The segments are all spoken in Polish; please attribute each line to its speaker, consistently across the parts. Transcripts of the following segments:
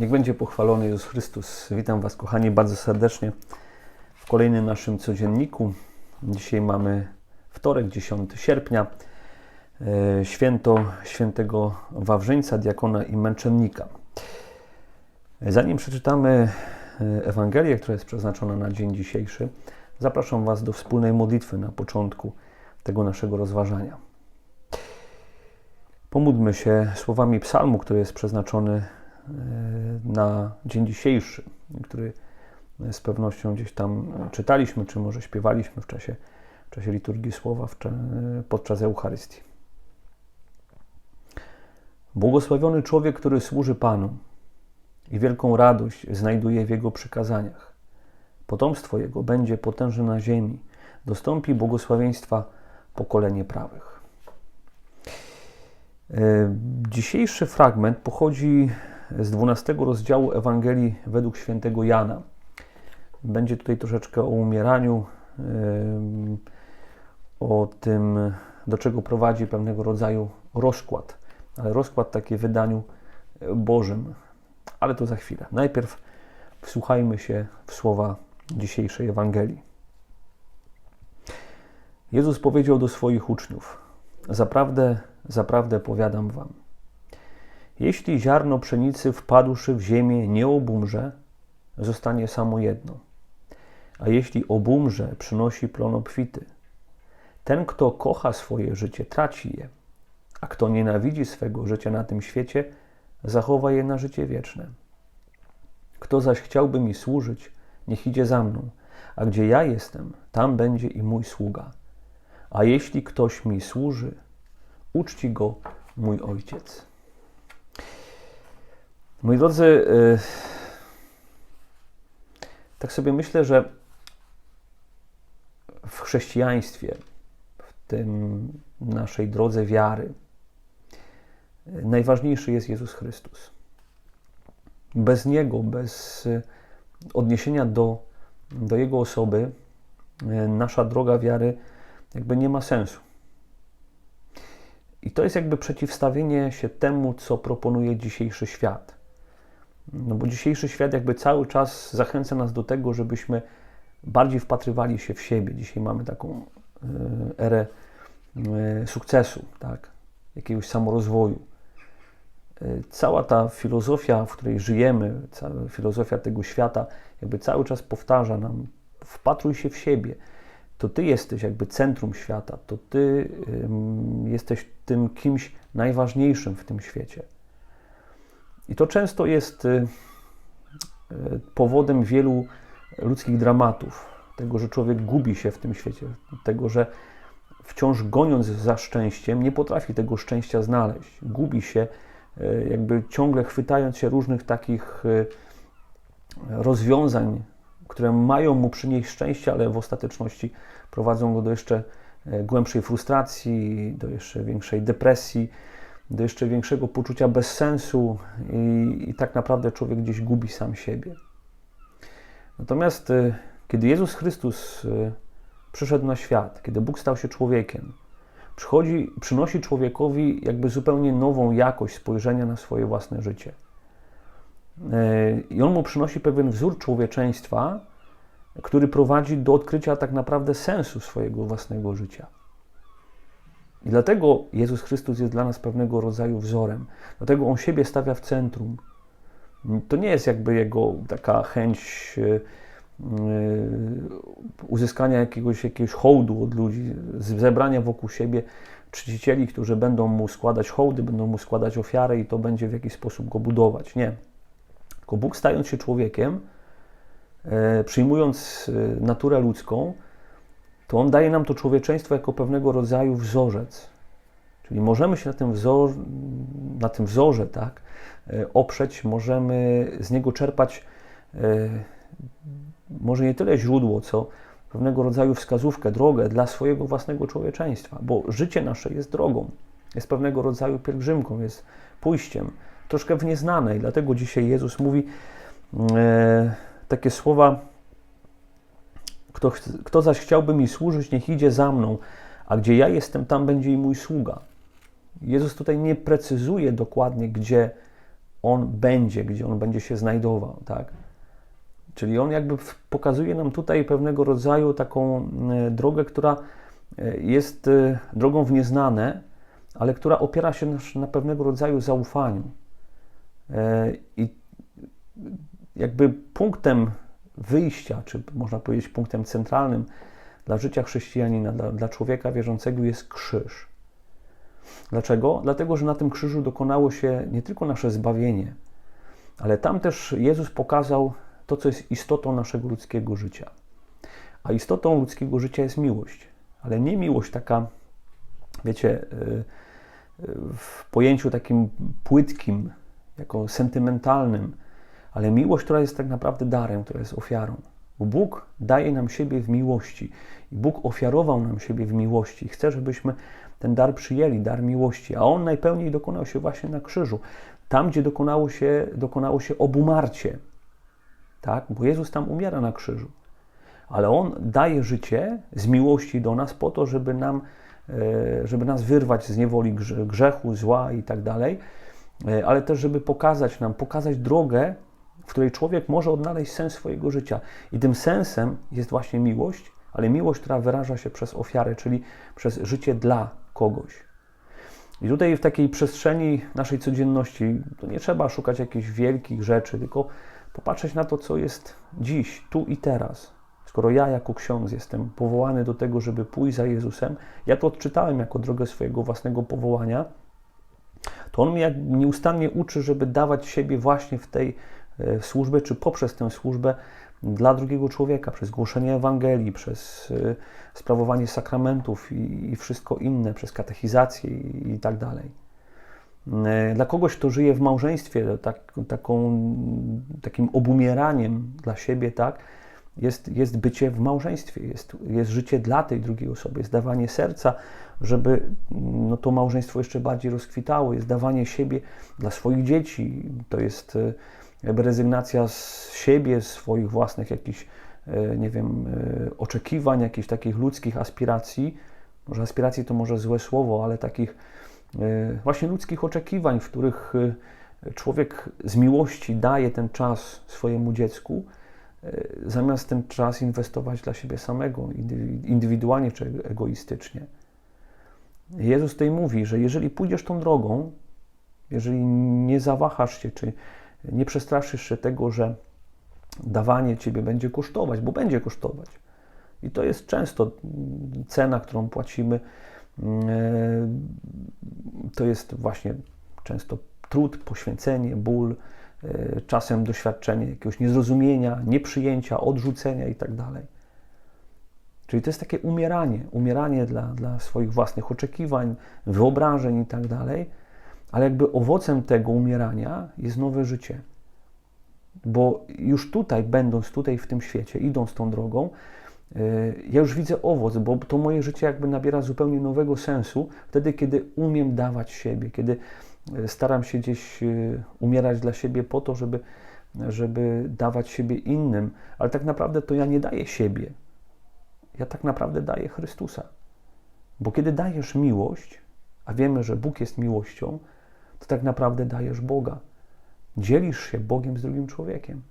Speaker 1: Niech będzie pochwalony Jezus Chrystus. Witam Was, kochani, bardzo serdecznie w kolejnym naszym codzienniku. Dzisiaj mamy wtorek, 10 sierpnia, e, święto świętego Wawrzyńca, diakona i męczennika. Zanim przeczytamy e, Ewangelię, która jest przeznaczona na dzień dzisiejszy, zapraszam Was do wspólnej modlitwy na początku tego naszego rozważania. Pomódlmy się słowami psalmu, który jest przeznaczony na dzień dzisiejszy, który z pewnością gdzieś tam czytaliśmy, czy może śpiewaliśmy w czasie, w czasie liturgii słowa podczas Eucharystii. Błogosławiony człowiek, który służy Panu i wielką radość znajduje w Jego przykazaniach. Potomstwo Jego będzie potężne na ziemi, dostąpi błogosławieństwa pokolenie prawych. E, dzisiejszy fragment pochodzi z 12 rozdziału Ewangelii według świętego Jana. Będzie tutaj troszeczkę o umieraniu, o tym, do czego prowadzi pewnego rodzaju rozkład, ale rozkład taki w wydaniu Bożym. Ale to za chwilę. Najpierw wsłuchajmy się w słowa dzisiejszej Ewangelii. Jezus powiedział do swoich uczniów: Zaprawdę, zaprawdę powiadam wam, jeśli ziarno pszenicy wpadłszy w ziemię nie obumrze, zostanie samo jedno, a jeśli obumrze, przynosi plon obfity. Ten, kto kocha swoje życie, traci je, a kto nienawidzi swego życia na tym świecie, zachowa je na życie wieczne. Kto zaś chciałby mi służyć, niech idzie za mną, a gdzie ja jestem, tam będzie i mój sługa. A jeśli ktoś mi służy, uczci go mój ojciec. Moi drodzy, y, tak sobie myślę, że w chrześcijaństwie, w tym naszej drodze wiary, najważniejszy jest Jezus Chrystus. Bez Niego, bez odniesienia do, do Jego osoby, y, nasza droga wiary jakby nie ma sensu. I to jest jakby przeciwstawienie się temu, co proponuje dzisiejszy świat. No bo dzisiejszy świat jakby cały czas zachęca nas do tego, żebyśmy bardziej wpatrywali się w siebie. Dzisiaj mamy taką e, erę e, sukcesu, tak? jakiegoś samorozwoju. E, cała ta filozofia, w której żyjemy, cała filozofia tego świata, jakby cały czas powtarza nam: wpatruj się w siebie. To ty jesteś jakby centrum świata, to ty jesteś tym kimś najważniejszym w tym świecie. I to często jest y, y, powodem wielu ludzkich dramatów, tego, że człowiek gubi się w tym świecie, tego, że wciąż goniąc za szczęściem, nie potrafi tego szczęścia znaleźć. Gubi się, y, jakby ciągle chwytając się różnych takich rozwiązań, które mają mu przynieść szczęście, ale w ostateczności prowadzą go do jeszcze głębszej frustracji, do jeszcze większej depresji, do jeszcze większego poczucia bezsensu i, i tak naprawdę człowiek gdzieś gubi sam siebie. Natomiast y, kiedy Jezus Chrystus y, przyszedł na świat, kiedy Bóg stał się człowiekiem, przychodzi, przynosi człowiekowi jakby zupełnie nową jakość spojrzenia na swoje własne życie. Y, I on mu przynosi pewien wzór człowieczeństwa, który prowadzi do odkrycia tak naprawdę sensu swojego własnego życia. I dlatego Jezus Chrystus jest dla nas pewnego rodzaju wzorem. Dlatego On siebie stawia w centrum. To nie jest jakby Jego taka chęć e, e, uzyskania jakiegoś, jakiegoś hołdu od ludzi, zebrania wokół siebie czcicieli, którzy będą Mu składać hołdy, będą Mu składać ofiary i to będzie w jakiś sposób Go budować. Nie. Tylko Bóg stając się człowiekiem, e, przyjmując naturę ludzką, to On daje nam to człowieczeństwo jako pewnego rodzaju wzorzec. Czyli możemy się na tym, wzor, na tym wzorze tak, e, oprzeć, możemy z niego czerpać e, może nie tyle źródło, co pewnego rodzaju wskazówkę, drogę dla swojego własnego człowieczeństwa, bo życie nasze jest drogą, jest pewnego rodzaju pielgrzymką, jest pójściem, troszkę w nieznane i dlatego dzisiaj Jezus mówi e, takie słowa, kto, kto zaś chciałby mi służyć, niech idzie za mną, a gdzie ja jestem, tam będzie i mój sługa. Jezus tutaj nie precyzuje dokładnie, gdzie On będzie, gdzie On będzie się znajdował, tak? Czyli On jakby pokazuje nam tutaj pewnego rodzaju taką e, drogę, która e, jest e, drogą w nieznane, ale która opiera się na pewnego rodzaju zaufaniu. I jakby punktem wyjścia, czy można powiedzieć punktem centralnym dla życia chrześcijanina, dla, dla człowieka wierzącego jest krzyż. Dlaczego? Dlatego, że na tym krzyżu dokonało się nie tylko nasze zbawienie, ale tam też Jezus pokazał to, co jest istotą naszego ludzkiego życia. A istotą ludzkiego życia jest miłość, ale nie miłość taka, wiecie, y, y, w pojęciu takim płytkim, jako sentymentalnym, ale miłość, która jest tak naprawdę darem, która jest ofiarą. Bóg daje nam siebie w miłości i Bóg ofiarował nam siebie w miłości. Chce, żebyśmy ten dar przyjęli, dar miłości, a on najpełniej dokonał się właśnie na krzyżu. Tam, gdzie dokonało się, dokonało się obumarcie, tak? bo Jezus tam umiera na krzyżu. Ale On daje życie z miłości do nas po to, żeby, nam, e, żeby nas wyrwać z niewoli grzechu, zła i tak dalej, e, ale też, żeby pokazać nam, pokazać drogę, w której człowiek może odnaleźć sens swojego życia. I tym sensem jest właśnie miłość, ale miłość, która wyraża się przez ofiarę, czyli przez życie dla kogoś. I tutaj w takiej przestrzeni naszej codzienności to nie trzeba szukać jakichś wielkich rzeczy, tylko popatrzeć na to, co jest dziś, tu i teraz. Skoro ja jako ksiądz jestem powołany do tego, żeby pójść za Jezusem, ja to odczytałem jako drogę swojego własnego powołania, to on mnie nieustannie uczy, żeby dawać siebie właśnie w tej e, służbie, czy poprzez tę służbę dla drugiego człowieka, przez głoszenie Ewangelii, przez e, sprawowanie sakramentów i, wszystko inne, przez katechizację i, tak dalej. E, dla kogoś, kto żyje w małżeństwie, tak, taką, takim obumieraniem dla siebie, tak, jest, jest bycie w małżeństwie, jest, jest życie dla tej drugiej osoby, jest dawanie serca, żeby no, to małżeństwo jeszcze bardziej rozkwitało, jest dawanie siebie dla swoich dzieci, to jest jakby rezygnacja z siebie, swoich własnych jakichś, e, nie wiem, oczekiwań, jakichś takich ludzkich aspiracji. Może aspiracji to może złe słowo, ale takich E, właśnie ludzkich oczekiwań, w których e, człowiek z miłości daje ten czas swojemu dziecku, e, zamiast ten czas inwestować dla siebie samego, indywidualnie czy egoistycznie. Jezus tutaj mówi, że jeżeli pójdziesz tą drogą, jeżeli nie zawahasz się, czy nie przestraszysz się tego, że dawanie ciebie będzie kosztować, bo będzie kosztować. I to jest często cena, którą płacimy E, to jest właśnie często trud, poświęcenie, ból, e, czasem doświadczenie jakiegoś niezrozumienia, nieprzyjęcia, odrzucenia itd. Tak Czyli to jest takie umieranie, umieranie dla, dla swoich własnych oczekiwań, wyobrażeń itd., tak ale jakby owocem tego umierania jest nowe życie. Bo już tutaj, będąc tutaj w tym świecie, idąc tą drogą, ja już widzę owoc, bo to moje życie jakby nabiera zupełnie nowego sensu wtedy, kiedy umiem dawać siebie, kiedy e, staram się gdzieś e, umierać dla siebie po to, żeby, żeby dawać siebie innym, ale tak naprawdę to ja nie daję siebie. Ja tak naprawdę daję Chrystusa. Bo kiedy dajesz miłość, a wiemy, że Bóg jest miłością, to tak naprawdę dajesz Boga. Dzielisz się Bogiem z drugim człowiekiem.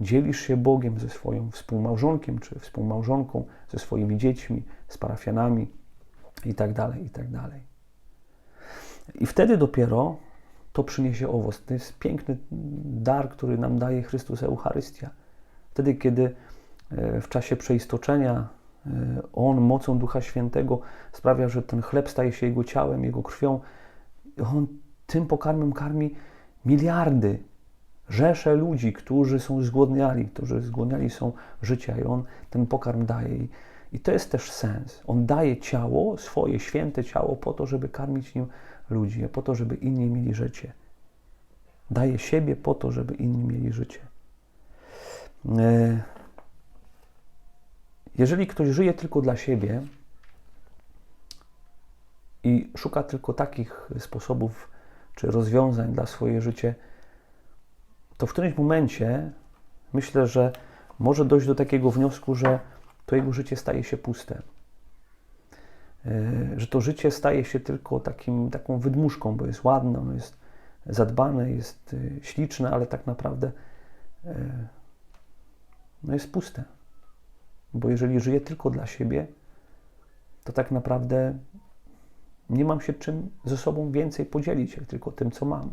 Speaker 1: Dzielisz się Bogiem ze swoim współmałżonkiem czy współmałżonką, ze swoimi dziećmi, z parafianami itd., tak itd. Tak I wtedy dopiero to przyniesie owoc. To jest piękny dar, który nam daje Chrystus Eucharystia. Wtedy, kiedy e, w czasie przeistoczenia e, On mocą Ducha Świętego sprawia, że ten chleb staje się Jego ciałem, Jego krwią, On tym pokarmem karmi miliardy rzesze ludzi, którzy są zgłodniali, którzy zgłodniali są życia i On ten pokarm daje. I, I to jest też sens. On daje ciało, swoje święte ciało po to, żeby karmić nim ludzi, po to, żeby inni mieli życie. Daje siebie po to, żeby inni mieli życie. E, jeżeli ktoś żyje tylko dla siebie i szuka tylko takich sposobów czy rozwiązań dla swoje życie, to w którymś momencie myślę, że może dojść do takiego wniosku, że to jego życie staje się puste. E, że to życie staje się tylko takim, taką wydmuszką, bo jest ładne, ono jest zadbane, jest y, śliczne, ale tak naprawdę y, no jest puste. Bo jeżeli żyję tylko dla siebie, to tak naprawdę nie mam się czym ze sobą więcej podzielić, jak tylko tym, co mam.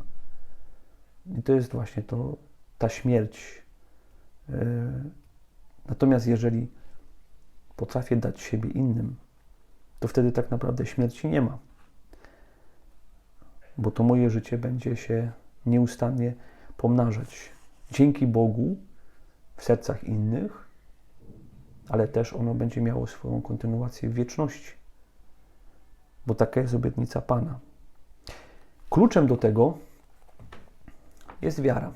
Speaker 1: I to jest właśnie to, ta śmierć. Y, Natomiast jeżeli potrafię dać siebie innym, to wtedy tak naprawdę śmierci nie ma. Bo to moje życie będzie się nieustannie pomnażać. Dzięki Bogu w sercach innych, ale też ono będzie miało swoją kontynuację w wieczności. Bo taka jest obietnica Pana. Kluczem do tego jest wiara.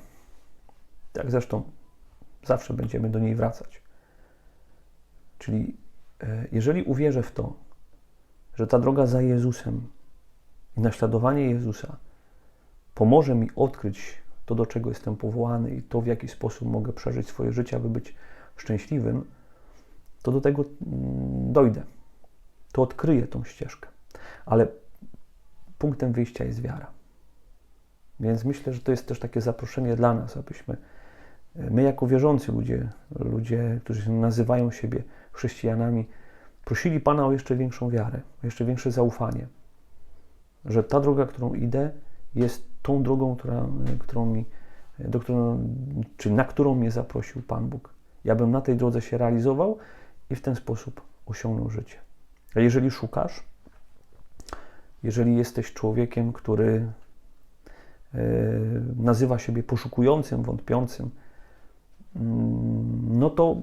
Speaker 1: Tak zresztą zawsze będziemy do niej wracać. Czyli e, jeżeli uwierzę w to, że ta droga za Jezusem i naśladowanie Jezusa pomoże mi odkryć to, do czego jestem powołany i to, w jaki sposób mogę przeżyć swoje życie, aby być szczęśliwym, to do tego mm, dojdę. To odkryję tą ścieżkę. Ale punktem wyjścia jest wiara. Więc myślę, że to jest też takie zaproszenie dla nas, abyśmy my jako wierzący ludzie, ludzie, którzy nazywają siebie chrześcijanami, prosili Pana o jeszcze większą wiarę, o jeszcze większe zaufanie, że ta droga, którą idę, jest tą drogą, która, którą mi, do którą, czy na którą mnie zaprosił Pan Bóg. Ja bym na tej drodze się realizował i w ten sposób osiągnął życie. A jeżeli szukasz, jeżeli jesteś człowiekiem, który e, nazywa siebie poszukującym, wątpiącym, mm, no to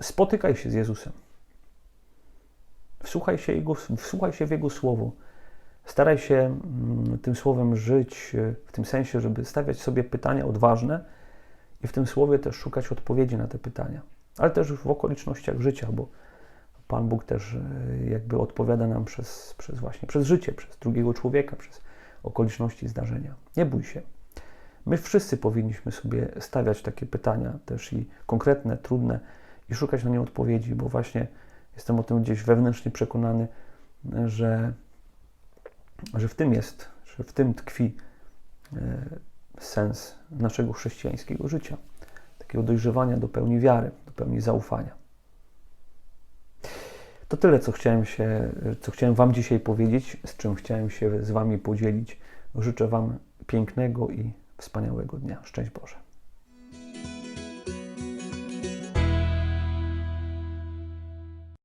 Speaker 1: spotykaj się z Jezusem. Wsłuchaj się, jego, wsłuchaj się w Jego słowo. Staraj się mm, tym słowem żyć e, w tym sensie, żeby stawiać sobie pytania odważne i w tym słowie też szukać odpowiedzi na te pytania, ale też w okolicznościach życia, bo Pan Bóg też e, jakby odpowiada nam przez, przez właśnie przez życie, przez drugiego człowieka, przez okoliczności zdarzenia. Nie bój się. My wszyscy powinniśmy sobie stawiać takie pytania też i konkretne, trudne i szukać na nie odpowiedzi, bo właśnie jestem o tym gdzieś wewnętrznie przekonany, że, że w tym jest, że w tym tkwi e, sens naszego chrześcijańskiego życia, takiego dojrzewania do pełni wiary, do pełni zaufania. To tyle, co chciałem, się, co chciałem Wam dzisiaj powiedzieć, z czym chciałem się z Wami podzielić. Życzę Wam pięknego i wspaniałego dnia. Szczęść Boże.